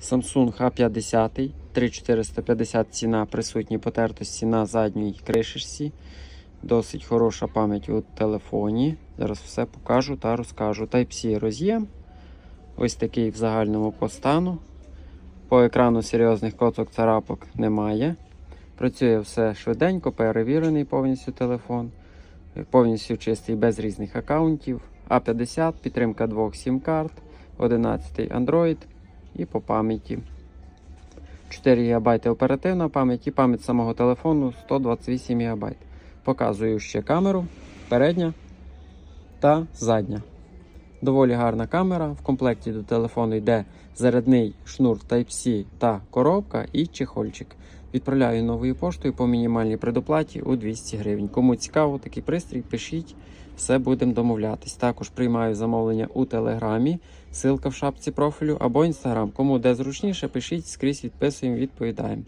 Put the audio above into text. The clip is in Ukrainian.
Samsung A50, 3450 ціна, присутні потертості на задній кришечці. Досить хороша пам'ять у телефоні. Зараз все покажу та розкажу. Type-C роз'єм. Ось такий в загальному по стану. По екрану серйозних коцок царапок немає. Працює все швиденько, перевірений повністю телефон. Повністю чистий без різних аккаунтів. А50, підтримка двох сім-карт, 11 Android і по пам'яті. 4 ГБ оперативна пам'ять і пам'ять самого телефону 128 ГБ. Показую ще камеру, передня та задня. Доволі гарна камера. В комплекті до телефону йде зарядний шнур Type-C та коробка і чехольчик. Відправляю новою поштою по мінімальній предоплаті у 200 гривень. Кому цікаво такий пристрій, пишіть, все будемо домовлятись. Також приймаю замовлення у Телеграмі, ссылка в шапці профілю або Інстаграм. Кому де зручніше, пишіть, скрізь відписуємо, відповідаємо.